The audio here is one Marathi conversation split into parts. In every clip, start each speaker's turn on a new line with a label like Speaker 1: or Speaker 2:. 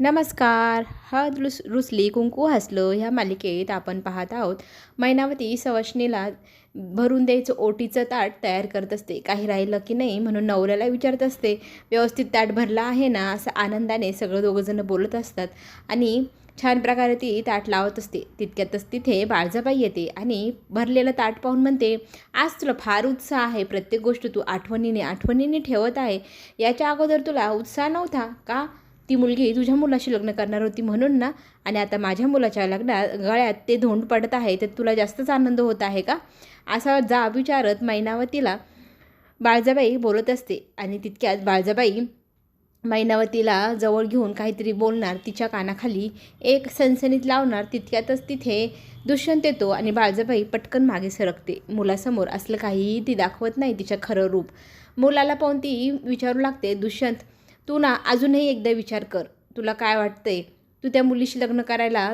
Speaker 1: नमस्कार. हळद रुस रुसली कुंकू हसलो ह्या मालिकेत आपण पाहत आहोत. मैनावती सवशनीला भरून द्यायचं ओटीचं ताट तयार करत असते. काही राहिलं की नाही म्हणून नवऱ्याला विचारत असते. व्यवस्थित ताट भरला आहे ना असं आनंदाने सगळं दोघंजणं बोलत असतात आणि छान प्रकारे ती ताट लावत असते. तितक्यातच तिथे बाळजाबाई येते आणि भरलेलं ताट पाहून म्हणते आज तुला फार उत्साह आहे. प्रत्येक गोष्ट तू आठवणीने आठवणीने ठेवत आहे. याच्या अगोदर तुला उत्साह नव्हता का? ती मुलगी तुझ्या मुलाशी लग्न करणार होती म्हणून ना? आणि आता माझ्या मुलाच्या लग्नात गळ्यात ते धोंड पडत आहे तर तुला जास्तच आनंद होत आहे का? असा जा विचारत मैनावतीला बाळजाबाई बोलत असते. आणि तितक्यात बाळजाबाई मैनावतीला जवळ घेऊन काहीतरी बोलणार तिच्या कानाखाली एक सनसनीत लावणार तितक्यातच तिथे दुष्यंत येतो आणि बाळजाबाई पटकन मागे सरकते. मुलासमोर असलं काहीही ती दाखवत नाही तिच्या खरं रूप. मुलाला पाहून ती विचारू लागते दुष्यंत तू ना अजूनही एकदा विचार कर. तुला काय वाटतंय? तू त्या मुलीशी लग्न करायला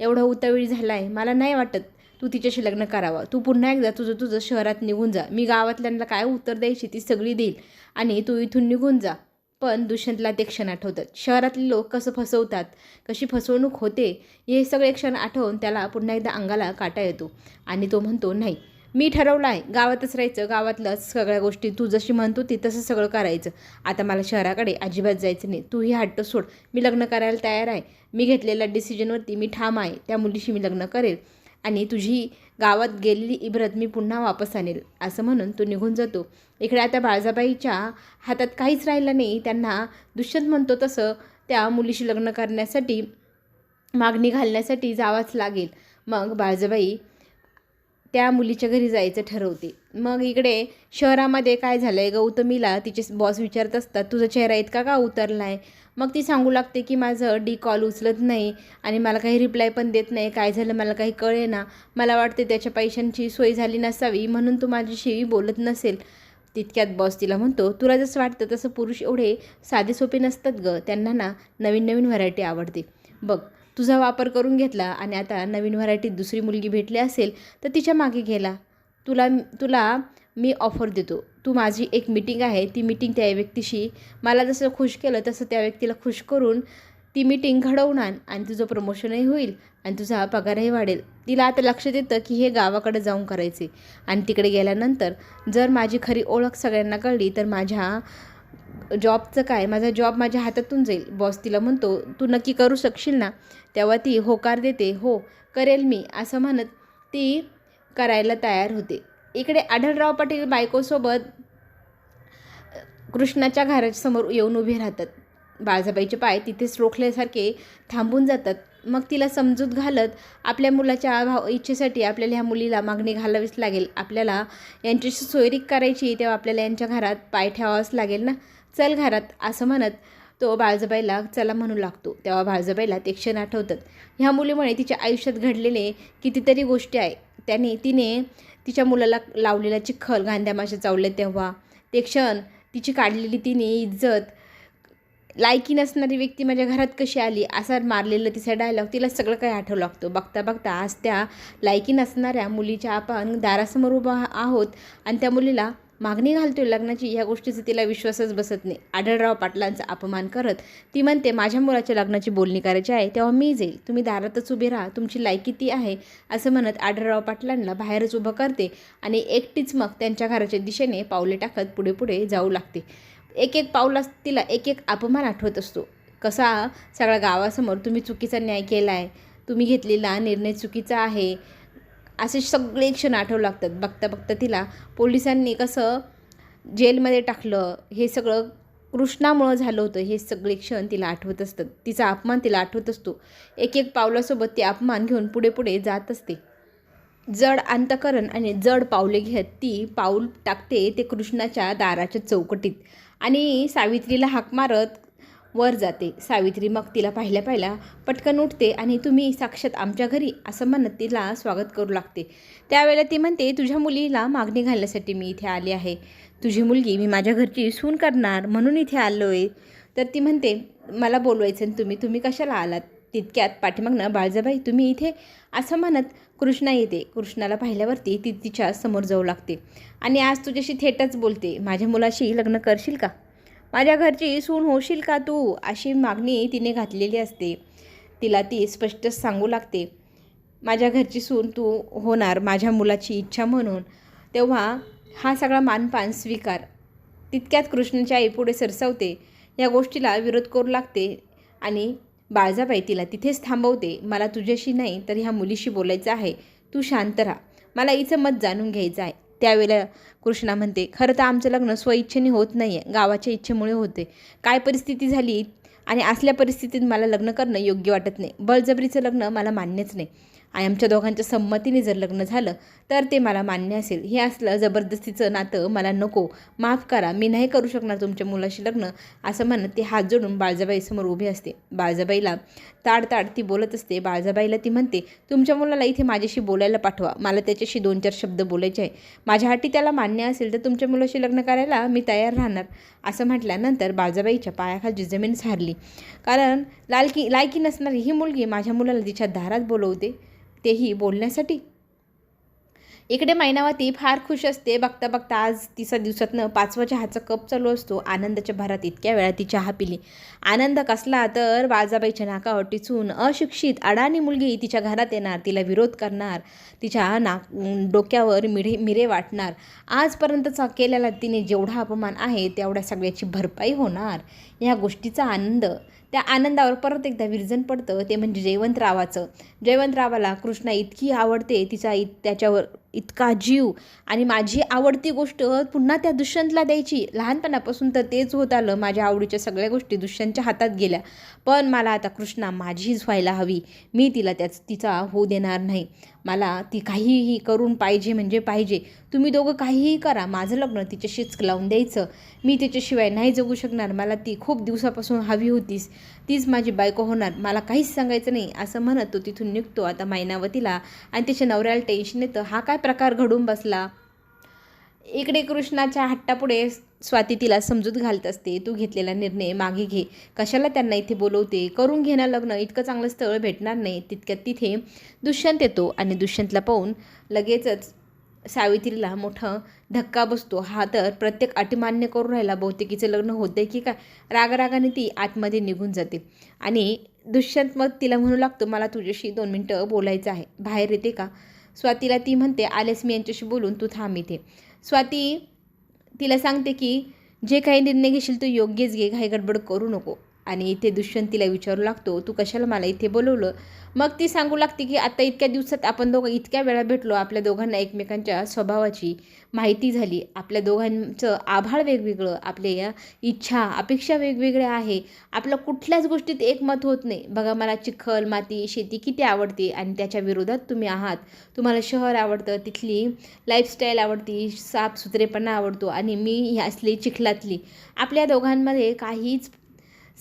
Speaker 1: एवढा उतावीळ झाला आहे मला नाही वाटत तू तिच्याशी लग्न करावं. तू पुन्हा एकदा तुझं तुझं शहरात निघून जा. मी गावातल्यांना काय उत्तर द्यायची ती सगळी देईल आणि तू इथून निघून जा. पण दुष्यंतला ते क्षण आठवतात. शहरातले लोक कसं फसवतात कशी फसवणूक होते हे सगळे क्षण आठवून त्याला पुन्हा एकदा अंगाला काटा येतो. आणि तो म्हणतो नाही मी ठरवलं आहे गावातच राहायचं गावातलंच सगळ्या गोष्टी तू जशी म्हणतो ती तसं सगळं करायचं. आता मला शहराकडे अजिबात जायचं नाही. तू ही हट्ट सोड. मी लग्न करायला तयार आहे. मी घेतलेल्या डिसिजनवरती मी ठाम आहे. त्या मुलीशी मी लग्न करेल. आणि तुझी गावात गेलेली इब्रत मी पुन्हा वापस आणेल असं म्हणून तो निघून जातो. इकडे आता बाळजाबाईच्या हातात काहीच राहिलं नाही. त्यांना दुष्यंत म्हणतो तसं. त्या मुलीशी लग्न करण्यासाठी मागणी घालण्यासाठी जावाच लागेल. मग बाळजाबाई त्या मुलीच्या घरी जायचं ठरवते. मग इकडे शहरामध्ये काय झालं आहे गौतमीला तिचे बॉस विचारत असतात तुझा चेहरा इतका का उतरला आहे मग ती सांगू लागते की माझं डी कॉल उचलत नाही आणि मला काही रिप्लाय पण देत नाही. काय झालं मला काही कळे ना मला वाटते त्याच्या पैशांची सोय झाली नसावी म्हणून तू माझ्याशी बोलत नसेल. तितक्यात बॉस तिला म्हणतो तुला जसं वाटतं तसं पुरुष एवढे साधे सोपे नसतात ग. त्यांना ना नवीन नवीन व्हरायटी आवडते. बघ तुझा वापर करून घेतला आणि आता नवीन व्हरायटीत दुसरी मुलगी भेटली असेल तर तिच्यामागे गेला तुला तुला मी ऑफर देतो. तू माझी एक मीटिंग आहे ती मीटिंग त्या व्यक्तीशी मला जसं खुश केलं तसं त्या व्यक्तीला खुश करून ती मीटिंग घडवून आण आणि तुझं प्रमोशनही होईल आणि तुझा पगारही वाढेल. तिला आता लक्षात येतं की हे गावाकडे जाऊन करायचे. आणि तिकडे गेल्यानंतर जर माझी खरी ओळख सगळ्यांना कळली तर माझ्या जॉबचं काय? माझा जॉब माझ्या हातातून जाईल. बॉस तिला म्हणतो तू नक्की करू शकशील ना? तेव्हा ती होकार देते हो करेल मी असं म्हणत ती करायला तयार होते. इकडे आढळराव पाटील बायकोसोबत कृष्णाच्या घरासमोर येऊन उभे राहतात. बाळजाबाईचे पाय तिथेच रोखल्यासारखे थांबून जातात. मग तिला समजूत घालत आपल्या मुलाच्या भाव इच्छेसाठी आपल्याला ह्या मुलीला मागणी घालावीच लागेल. आपल्याला यांच्याशी सोयरीक करायची तेव्हा आपल्याला यांच्या घरात पाय ठेवावाच लागेल ना? चल घरात असं म्हणत तो बाळजाबाईला चला म्हणू लागतो. तेव्हा बाळजाबाईला ते क्षण आठवतात. ह्या मुलीमुळे तिच्या आयुष्यात घडलेले कितीतरी गोष्टी आहे. त्याने तिने तिच्या मुलाला लावलेला चिखल गांध्यामाशा चावले तेव्हा. ते क्षण तिची काढलेली तिने इज्जत लायकी नसणारी व्यक्ती माझ्या घरात कशी आली असा मारलेलं तिचा डायलॉग तिला सगळं काही आठवू लागतो. बघता बघता आज त्या लायकी नसणाऱ्या मुलीच्या आपण दारासमोर उभा आहोत आणि त्या मुलीला मागणी घालतोय लग्नाची ह्या गोष्टीचा तिला विश्वासच बसत नाही. आढळराव पाटलांचा अपमान करत ती म्हणते माझ्या मुलाच्या लग्नाची बोलणी करायची आहे तेव्हा मी जाईल. तुम्ही दारातच उभे राहा. तुमची लायकी ती आहे? असं म्हणत आढळराव पाटलांना बाहेरच उभं करते आणि एकटीच मग त्यांच्या घराच्या दिशेने पावले टाकत पुढे पुढे जाऊ लागते. एक एक पाऊला तिला एक एक अपमान आठवत असतो. कसा? सगळ्या गावासमोर तुम्ही चुकीचा न्याय केला आहे तुम्ही घेतलेला निर्णय चुकीचा आहे. असे सगळे क्षण आठवू लागतात. बघता बघता तिला पोलिसांनी कसं जेलमध्ये टाकलं हे सगळं कृष्णामुळं झालं होतं. हे सगळे क्षण तिला आठवत असतात. तिचा अपमान तिला आठवत असतो. एक एक पावलासोबत ती अपमान घेऊन पुढे पुढे जात असते. जड अंतकरण आणि जड पावले घेत ती पाऊल टाकते ते कृष्णाच्या दाराच्या चौकटीत. आणि सावित्रीला हाक मारत वर जाते. सावित्री मग तिला पाहिल्या पाहिल्या पटकन उठते आणि तुम्ही साक्षात आमच्या घरी असं म्हणत तिला स्वागत करू लागते. त्यावेळेला ती म्हणते तुझ्या मुलीला मागणी घालण्यासाठी मी इथे आली आहे. तुझी मुलगी मी माझ्या घरची सून करणार म्हणून इथे आलो आहे तर ती म्हणते मला बोलवायचं आणि तुम्ही तुम्ही कशाला आलात? तितक्यात पाठीमागनं बाळजाबाई तुम्ही इथे? असं म्हणत कृष्णा येते. कृष्णाला पाहिल्यावरती ती तिच्या समोर जाऊ लागते. आणि आज तुझ्याशी थेटच बोलते. माझ्या मुलाशी लग्न करशील का? माझ्या घरची सून होशील का तू? अशी मागणी तिने घातलेली असते. तिला ती स्पष्टच सांगू लागते. माझ्या घरची सून तू होणार माझ्या मुलाची इच्छा म्हणून. तेव्हा हा सगळा मानपान स्वीकार. तितक्यात कृष्णाची आई पुढे सरसवते. या गोष्टीला विरोध करू लागते आणि बाळजाबाई तिला तिथेच थांबवते. मला तुझ्याशी नाही तर ह्या मुलीशी बोलायचं आहे. तू शांत राहा. मला हिचं मत जाणून घ्यायचं आहे. त्यावेळेला कृष्णा म्हणते खरं तर आमचं लग्न स्वइच्छेने होत नाही आहे गावाच्या इच्छेमुळे होते. काय परिस्थिती झाली? आणि असल्या परिस्थितीत मला लग्न करणं योग्य वाटत नाही. बळजबरीचं लग्न मला मान्यच नाही. आणि आमच्या दोघांच्या संमतीने जर लग्न झालं तर ते मला मान्य असेल. हे असलं जबरदस्तीचं नातं मला नको. माफ करा मी नाही करू शकणार तुमच्या मुलाशी लग्न असं म्हणत ते हात जोडून बाळजाबाईसमोर उभी असते. बाळजाबाईला ताड ताड ती बोलत असते. बाळजाबाईला ती म्हणते तुमच्या मुलाला इथे माझ्याशी बोलायला पाठवा. मला त्याच्याशी दोन चार शब्द बोलायचे आहे माझ्यासाठी त्याला मान्य असेल तर तुमच्या मुलाशी लग्न करायला मी तयार राहणार. असं म्हटल्यानंतर बाळजाबाईच्या पायाखालची जमीन सारली. कारण लालकी लायकी नसणारी ही मुलगी माझ्या मुलाला तिच्या दारात बोलवते. तेही बोलण्यासाठी इकडे मैनावती फार खुश असते. बघता बघता आज तिचा दिवसातनं पाचवा चहाचा कप चालू असतो. आनंदाच्या भरात इतक्या वेळा ती चहा पिली. आनंद कसला तर बाजाबाईच्या नाकावर टिचून अशिक्षित अडाणी मुलगी तिच्या घरात येणार. तिला विरोध करणार. तिच्या नाक डोक्यावर मिरे मिरे वाटणार. आजपर्यंतचा केलेला तिने जेवढा अपमान आहे तेवढ्या सगळ्याची भरपाई होणार. या गोष्टीचा आनंद. त्या आनंदावर परत एकदा विरजन पडतं. ते म्हणजे जयवंतरावाचं. जयवंतरावाला कृष्णा इतकी आवडते. तिचा इत त्याच्यावर इतका जीव. आणि माझी आवडती गोष्ट पुन्हा त्या दुष्यंतला द्यायची. लहानपणापासून तर तेच होत आलं. माझ्या आवडीच्या सगळ्या गोष्टी दुष्यंतच्या हातात गेल्या. पण मला आता कृष्णा माझीच व्हायला हवी. मी तिला त्याच तिचा होऊ देणार नाही. मला ती काहीही करून पाहिजे म्हणजे पाहिजे. तुम्ही दोघं काहीही करा. माझं लग्न तिच्याशीच लावून द्यायचं. मी तिच्याशिवाय नाही जगू शकणार. मला ती खूप दिवसापासून हवी होतीस. तीच माझी बायको होणार. मला काहीच सांगायचं नाही. असं म्हणत तो तिथून निघतो आता मैनावतीला आणि तिच्या नवऱ्याला टेन्शन येतं. हा काय प्रकार घडून बसला? इकडे कृष्णाच्या हट्टापुढे स्वाती तिला समजूत घालत असते. तू घेतलेला निर्णय मागे घे. कशाला त्यांना इथे बोलवते? करून घेणं लग्न इतकं चांगलं स्थळ भेटणार नाही. तितक्यात तिथे दुष्यंत येतो आणि दुष्यंतला पाहून लगेचच सावित्रीला मोठं धक्का बसतो. हा तर प्रत्येक अटी मान्य करून राहिला. बहुतेकीचं लग्न होतंय की काय? रागरागाने ती आतमध्ये निघून जाते. आणि दुष्यंत मग तिला म्हणू लागतो मला तुझ्याशी दोन मिनटं बोलायचं आहे. बाहेर येते का? स्वातीला ती म्हणते आलेस मी यांच्याशी बोलून तू थांब इथे. स्वाती तिला सांगते की जे काही निर्णय घेशील तू योग्यच घे. घाई गडबड करू नको. आणि इथे दुष्यंत तिला विचारू लागतो तू कशाला मला इथे बोलवलं? मग ती सांगू लागते की आता इतक्या दिवसात आपण दोघं इतक्या वेळा भेटलो आपल्या दोघांना एकमेकांच्या स्वभावाची माहिती झाली. आपल्या दोघांचं आभाळ वेगवेगळं आपल्या इच्छा अपेक्षा वेगवेगळ्या आहे. आपलं कुठल्याच गोष्टीत एकमत होत नाही. बघा मला चिखल माती शेती किती आवडते आणि त्याच्या विरोधात तुम्ही आहात. तुम्हाला शहर आवडतं तिथली लाईफस्टाईल आवडती साफसुथरेपणा आवडतो आणि मी ही असली चिखलातली आपल्या दोघांमध्ये काहीच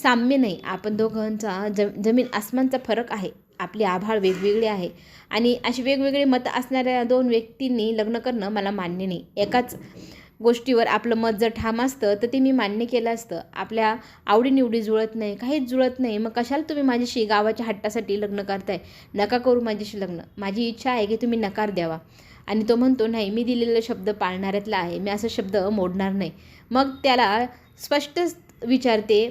Speaker 1: साम्य नाही. आपण दोघांचा ज जमीन आसमानचा फरक आहे. आपले आभाळ वेगवेगळे आहे. आणि अशी वेगवेगळे मतं असणाऱ्या दोन व्यक्तींनी लग्न करणं मला मान्य नाही. एकाच गोष्टीवर आपलं मत जर ठाम असतं तर ते मी मान्य केलं असतं. आपल्या आवडीनिवडी जुळत नाही काहीच जुळत नाही. मग कशाला तुम्ही माझ्याशी गावाच्या हट्टासाठी लग्न करताय? नका करू माझ्याशी लग्न. माझी इच्छा आहे की तुम्ही नकार द्यावा. आणि तो म्हणतो नाही मी दिलेला शब्द पाळणाऱ्यातला आहे. मी असा शब्द मोडणार नाही. मग त्याला स्पष्ट विचारते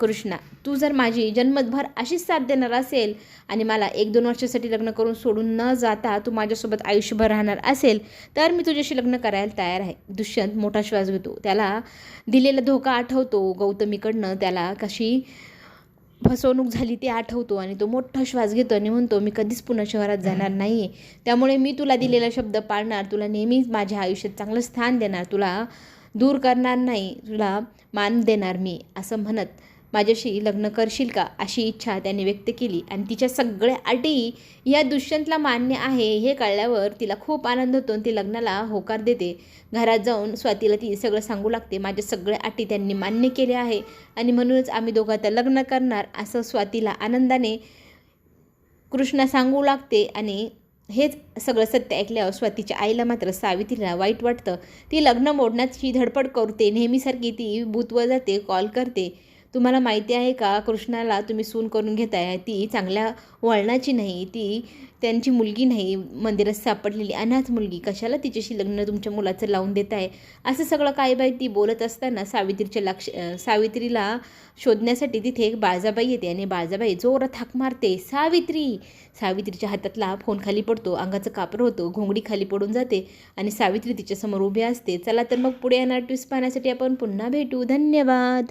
Speaker 1: कृष्णा तू जर माझी जन्मभर अशीच साथ देणार असेल आणि मला एक दोन वर्षासाठी लग्न करून सोडून न जाता तू माझ्यासोबत आयुष्यभर राहणार असेल तर मी तुझ्याशी लग्न करायला तयार आहे. दुष्यंत मोठा श्वास घेतो. त्याला दिलेला धोका आठवतो. गौतमीकडनं त्याला कशी फसवणूक झाली ते आठवतो आणि तो मोठा श्वास घेतो आणि म्हणतो मी कधीच पुन्हा शहरात जाणार नाही आहे त्यामुळे मी तुला दिलेला शब्द पाळणार. तुला नेहमीच माझ्या आयुष्यात चांगलं स्थान देणार. तुला दूर करणार नाही. तुला मान देणार मी असं म्हणत माझ्याशी लग्न करशील का अशी इच्छा त्याने व्यक्त केली. आणि तिच्या सगळ्या अटी या दुष्यंतला मान्य आहे हे कळल्यावर तिला खूप आनंद होतो आणि ती लग्नाला होकार देते. घरात जाऊन स्वातीला ती सगळं सांगू लागते. माझ्या सगळ्या अटी त्यांनी मान्य केल्या आहे आणि म्हणूनच आम्ही दोघं आता लग्न करणार असं स्वातीला आनंदाने कृष्णा सांगू लागते. आणि हेच सगळं सत्य ऐकल्यावर स्वातीच्या आईला मात्र सावित्रीला वाईट वाटतं. ती लग्न मोडण्याची धडपड करते. नेहमीसारखी ती बूथवर जाते कॉल करते. तुम्हाला माहिती आहे का कृष्णाला तुम्ही सून करून घेताय ती चांगल्या वळणाची नाही ती त्यांची मुलगी नाही मंदिरात सापडलेली अनाथ मुलगी. कशाला तिच्याशी लग्न तुमच्या मुलाचं लावून देत आहे? असं सगळं काय बाई ती बोलत असताना सावित्रीच्या लक्ष सावित्रीला शोधण्यासाठी तिथे एक बाळजाबाई येते आणि बाळजाबाई जोरात हाक मारते सावित्री! सावित्रीच्या हातातला फोन खाली पडतो अंगाचं कापर होतो घोंगडी खाली पडून जाते आणि सावित्री तिच्यासमोर उभी असते. चला तर मग पुढे येणार ट्विस्ट पाहण्यासाठी आपण पुन्हा भेटू. धन्यवाद!